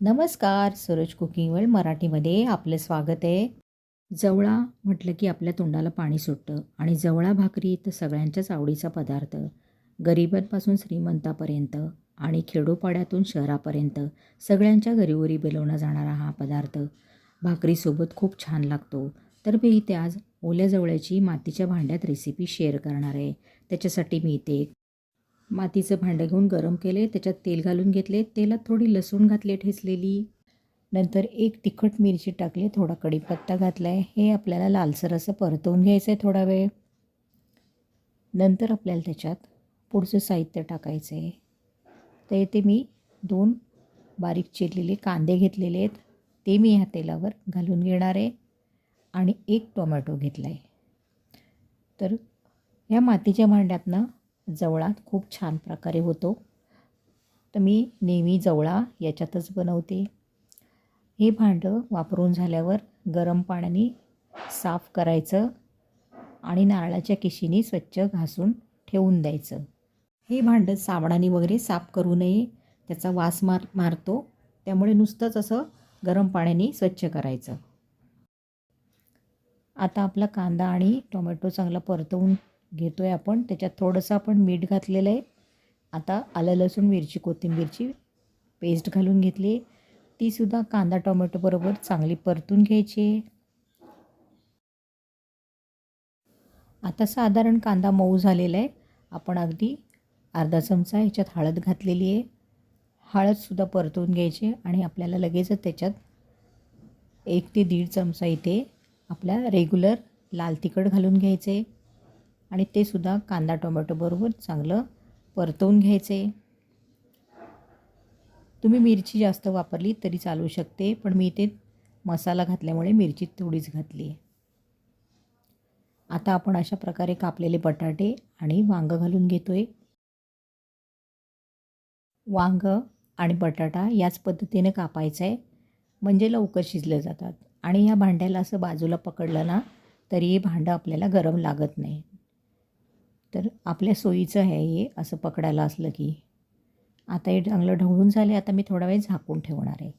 नमस्कार Suraj cooking world मराठीमध्ये आपलं स्वागत आहे. जवळा म्हटलं की आपल्या तोंडाला पाणी सुटतं आणि जवळा भाकरी तर सगळ्यांच्याच आवडीचा पदार्थ. गरिबांपासून श्रीमंतापर्यंत आणि खेडोपाड्यातून शहरापर्यंत सगळ्यांच्या घरीवरी बेलवला जाणारा हा पदार्थ. भाकरीसोबत खूप छान लागतो. तर मी इथे आज ओल्या जवळ्याची मातीच्या भांड्यात रेसिपी शेअर करणार आहे. त्याच्यासाठी मी इथे एक मातीचं भांडं घेऊन गरम केले त्याच्यात तेल घालून घेतले. तेलात थोडी लसूण घातली ठेचलेली. नंतर एक तिखट मिरची टाकली थोडा कढीपत्ता घातला आहे हे आपल्याला लालसर असं परतवून घ्यायचं आहे थोडा वेळ. नंतर आपल्याला त्याच्यात पुढचं साहित्य टाकायचं आहे तर ते मी दोन बारीक चिरलेले कांदे घेतलेले आहेत. ते मी ह्या तेलावर घालून घेणार आहे. आणि एक टोमॅटो घेतला आहे तर ह्या मातीच्या भांड्यातनं जवळात खूप छान प्रकारे होतो. तर मी नेहमी जवळा याच्यातच बनवते. हे भांडं वापरून झाल्यावर गरम पाण्याने साफ करायचं आणि नारळाच्या किशीने स्वच्छ घासून ठेवून द्यायचं. हे भांडं साबणाने वगैरे साफ करू नये. त्याचा वास मार मारतो. त्यामुळे नुसतंच असं गरम पाण्याने स्वच्छ करायचं. आता आपला कांदा आणि टोमॅटो चांगला परतवून घेतो आहे आपण. त्याच्यात थोडंसं आपण मीठ घातलेलं आहे. आता आलं लसूण मिरची कोथिंबीरची पेस्ट घालून घेतली तीसुद्धा कांदा टोमॅटोबरोबर चांगली परतून घ्यायची आहे. आता साधारण कांदा मऊ झालेला आहे. आपण अगदी अर्धा चमचा ह्याच्यात हळद घातलेली आहे. हळदसुद्धा परतून घ्यायची आणि आपल्याला लगेचच त्याच्यात एक ते दीड चमचा इथे आपल्या रेग्युलर लाल तिखट घालून घ्यायचे आणि ते सुद्धा कांदा टोमॅटोबरोबर चांगलं परतवून घ्यायचे. तुम्ही मिरची जास्त वापरली तरी चालू शकते पण मी ते मसाला घातल्यामुळे मिरची थोडीच घातली आहे. आता आपण अशा प्रकारे कापलेले बटाटे आणि वांगं घालून घेतो आहे वांग आणि बटाटा याच पद्धतीने कापायचं आहे म्हणजे लवकर शिजले जातात. आणि ह्या भांड्याला असं बाजूला पकडलं ना तरी हे भांडं आपल्याला गरम लागत नाही. तर आपल्या सोयीचं आहे हे असं पकडायला असलं की. आता हे चांगलं ढवळून झाले आता मी थोडा वेळ झाकून ठेवणार आहे.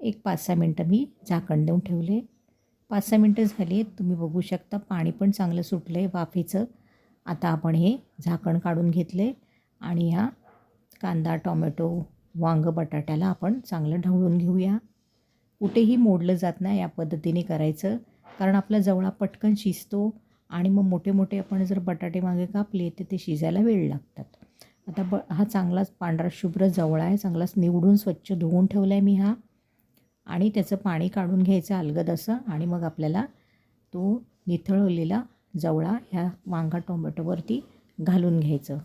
एक पाच सहा मिनटं मी झाकण देऊन ठेवले. पाच सहा मिनटं झाली तुम्ही बघू शकता पाणी पण चांगलं सुटलं आहे वाफेचं. आता आपण हे झाकण काढून घेतले आणि ह्या कांदा टोमॅटो वांग बटाट्याला आपण चांगलं ढवळून घेऊया. कुठेही मोडलं जात नाही या पद्धतीने करायचं कारण आपला जवळा पटकन शिजतो. आणि मग मोठे मोठे आपण जर बटाटे मागे कापले तर ते शिजायला वेळ लागतात. आता ब हा चांगलाच पांढरा शुभ्र जवळा आहे चांगलाच निवडून स्वच्छ धुवून ठेवला आहे मी हा. आणि त्याचं पाणी काढून घ्यायचं अलगद असं आणि मग आपल्याला तो निथळवलेला जवळा ह्या वांगा टोमॅटोवरती घालून घ्यायचं.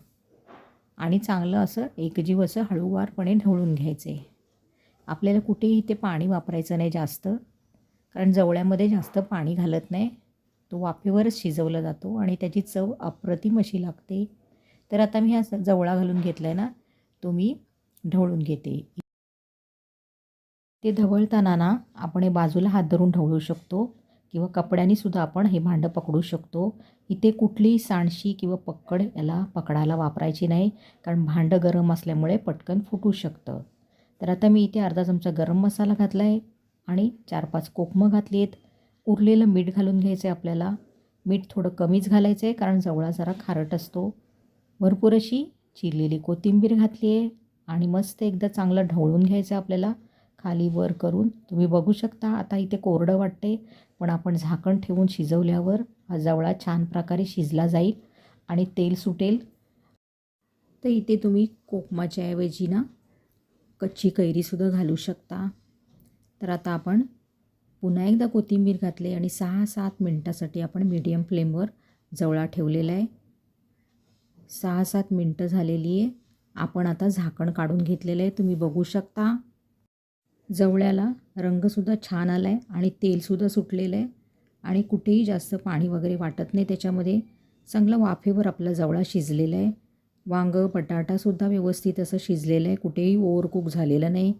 आणि चांगलं असं एकजीव असं हळूवारपणे ढवळून घ्यायचं. आहे आपल्याला कुठेही ते पाणी वापरायचं नाही जास्त कारण जवळ्यामध्ये जास्त पाणी घालत नाही. तो वाफेवरच शिजवला जातो आणि त्याची चव अप्रतिम अशी लागते. तर आता मी हा जवळा घालून घेतला आहे ना तो मी ढवळून घेते. ते ढवळताना ना आपण हे बाजूला हात धरून ढवळू शकतो किंवा कपड्यांनीसुद्धा आपण हे भांडं पकडू शकतो. इथे कुठलीही सांडशी किंवा पक्कड याला पकडायला वापरायची नाही कारण भांडं गरम असल्यामुळे पटकन फुटू शकतं. तर आता मी इथे अर्धा चमचा गरम मसाला घातला आहे आणि चार पाच कोकमं घातली आहेत. उरलेलं मीठ घालून घ्यायचं आहे आपल्याला. मीठ थोडं कमीच घालायचं आहे कारण जवळा जरा खारट असतो. भरपूर अशी चिरलेली कोथिंबीर घातली आहे आणि मस्त एकदा चांगलं ढवळून घ्यायचं आहे आपल्याला खाली वर करून. तुम्ही बघू शकता आता इथे कोरडं वाटते पण आपण झाकण ठेवून शिजवल्यावर हा जवळा छान प्रकारे शिजला जाईल आणि तेल सुटेल. तर इथे तुम्ही कोकमाच्या ऐवजी ना कच्ची कैरीसुद्धा घालू शकता. तर आता आपण पुन्हा एकदा कोथिंबीर घातली आणि सहा सात मिनटासाठी आपण मीडियम फ्लेमवर जवळा ठेवलेला आहे. सहा सात मिनटं झालेली आहे. आपण आता झाकण काढून घेतलेलं आहे. तुम्ही बघू शकता. जवळ्याला रंगसुद्धा छान आला आहे आणि तेलसुद्धा सुटलेलं आहे. आणि कुठेही जास्त पाणी वगैरे वाटत नाही. त्याच्यामध्ये चांगलं वाफेवर आपला जवळा शिजलेला आहे. वांग बटाटासुद्धा व्यवस्थित असं शिजलेलं आहे. कुठेही ओव्हर झालेलं नाही.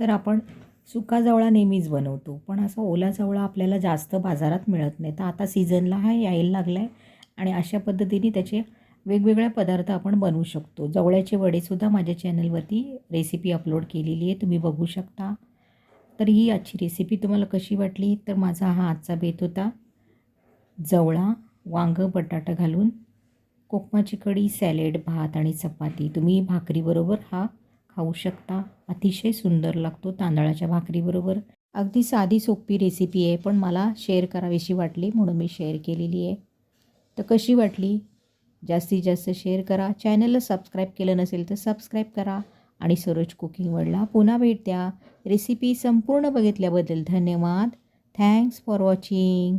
तर आपण सुका जवळा नेहमीच बनवतो. पण असा ओला जवळा आपल्याला जास्त बाजारात मिळत नाही. तर आता सीझनला हा यायला लागला आहे आणि अशा पद्धतीने त्याचे वेगवेगळे पदार्थ आपण बनवू शकतो. जवळ्याचे वडेसुद्धा माझ्या चॅनलवरती रेसिपी अपलोड केलेली आहे. तुम्ही बघू शकता. तर ही आजची रेसिपी तुम्हाला कशी वाटली? तर माझा हा आजचा बेत होता. जवळा वांगं बटाटा घालून कोकमाची कढी सॅलेड भात आणि चपाती. तुम्ही भाकरीबरोबर हा खाऊ शकता. अतिशय सुंदर लागतो तांदळाच्या भाकरीबरोबर. अगदी साधी सोपी रेसिपी आहे पण मला शेअर करावीशी वाटली म्हणून मी शेअर केलेली आहे. तर कशी वाटली? जास्तीत जास्त शेअर करा. चॅनलला सबस्क्राईब केलं नसेल तर सबस्क्राईब करा. आणि सरोज कुकिंग वर्ल्डला पुन्हा भेट द्या. रेसिपी संपूर्ण बघितल्याबद्दल धन्यवाद. Thanks for watching